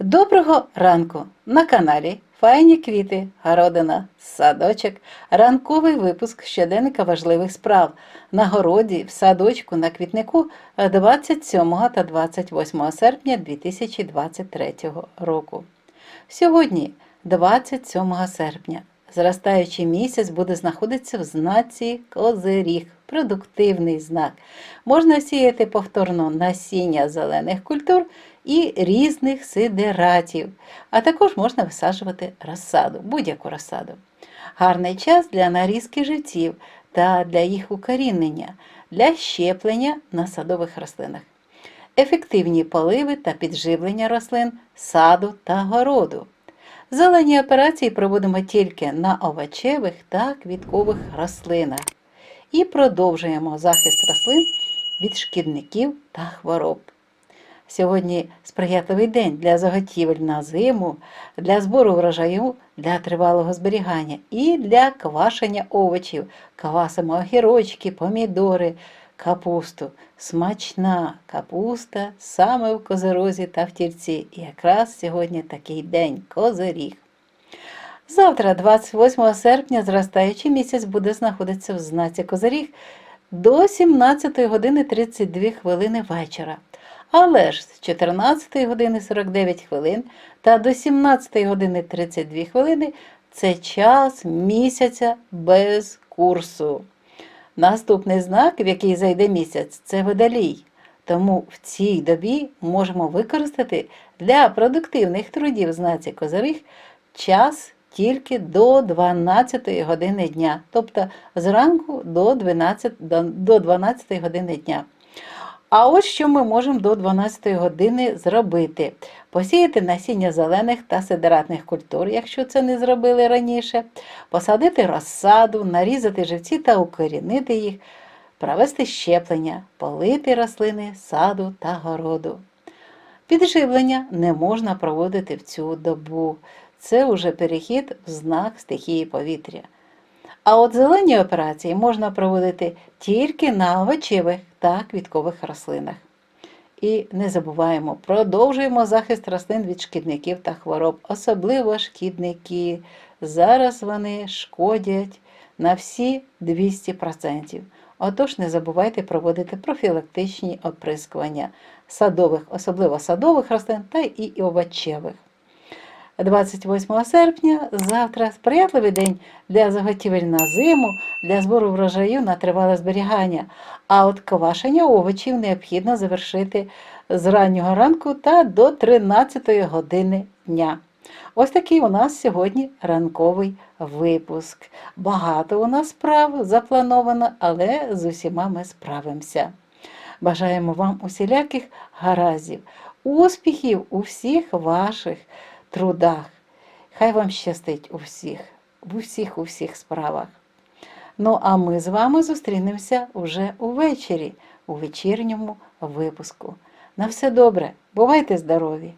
Доброго ранку. На каналі Файні квіти, городина, садочок, ранковий випуск щоденника важливих справ. На городі, в садочку, на квітнику 27 та 28 серпня 2023 року. Сьогодні, 27 серпня, зростаючий місяць буде знаходитися в знаці Козиріг, продуктивний знак. Можна сіяти повторно насіння зелених культур і різних сидератів, а також можна висаджувати розсаду, будь-яку розсаду. Гарний час для нарізки живців та для їх укорінення, для щеплення на садових рослинах. Ефективні поливи та підживлення рослин, саду та городу. Зелені операції проводимо тільки на овочевих та квіткових рослинах і продовжуємо захист рослин від шкідників та хвороб. Сьогодні сприятливий день для заготівель на зиму, для збору врожаю, для тривалого зберігання і для квашення овочів. Квасимо огірочки, помідори, капусту. Смачна капуста саме в козирозі та в тільці. І якраз сьогодні такий день козиріг. Завтра, 28 серпня, зростаючий місяць буде знаходитися в знаці Козиріг до 17 години 32 хвилини вечора. Але ж з 14 години 49 хвилин та до 17 години 32 хвилини це час місяця без курсу. Наступний знак, в який зайде місяць, це водолій. Тому в цій добі можемо використати для продуктивних трудів знаці козирих час тільки до 12 години дня, тобто зранку до 12, до- до 12 години дня. А ось що ми можемо до 12 години зробити: посіяти насіння зелених та сидератних культур, якщо це не зробили раніше, посадити розсаду, нарізати живці та укорінити їх, провести щеплення, полити рослини саду та городу. Підживлення не можна проводити в цю добу. Це уже перехід в знак стихії повітря. А от зелені операції можна проводити тільки на овочевих та квіткових рослинах. І не забуваємо, продовжуємо захист рослин від шкідників та хвороб, особливо шкідники. Зараз вони шкодять на всі 200%. Отож, не забувайте проводити профілактичні оприскування садових, особливо садових рослин та і овочевих. 28 серпня завтра сприятливий день для заготівель на зиму, для збору врожаю на тривале зберігання. А от квашення овочів необхідно завершити з раннього ранку та до 13 години дня. Ось такий у нас сьогодні ранковий випуск. Багато у нас справ заплановано, але з усіма ми справимося. Бажаємо вам усіляких гараздів, успіхів у всіх ваших трудах. Хай вам щастить у всіх, в усіх, у всіх справах. Ну, а ми з вами зустрінемося уже увечері, у вечірньому випуску. На все добре, бувайте здорові!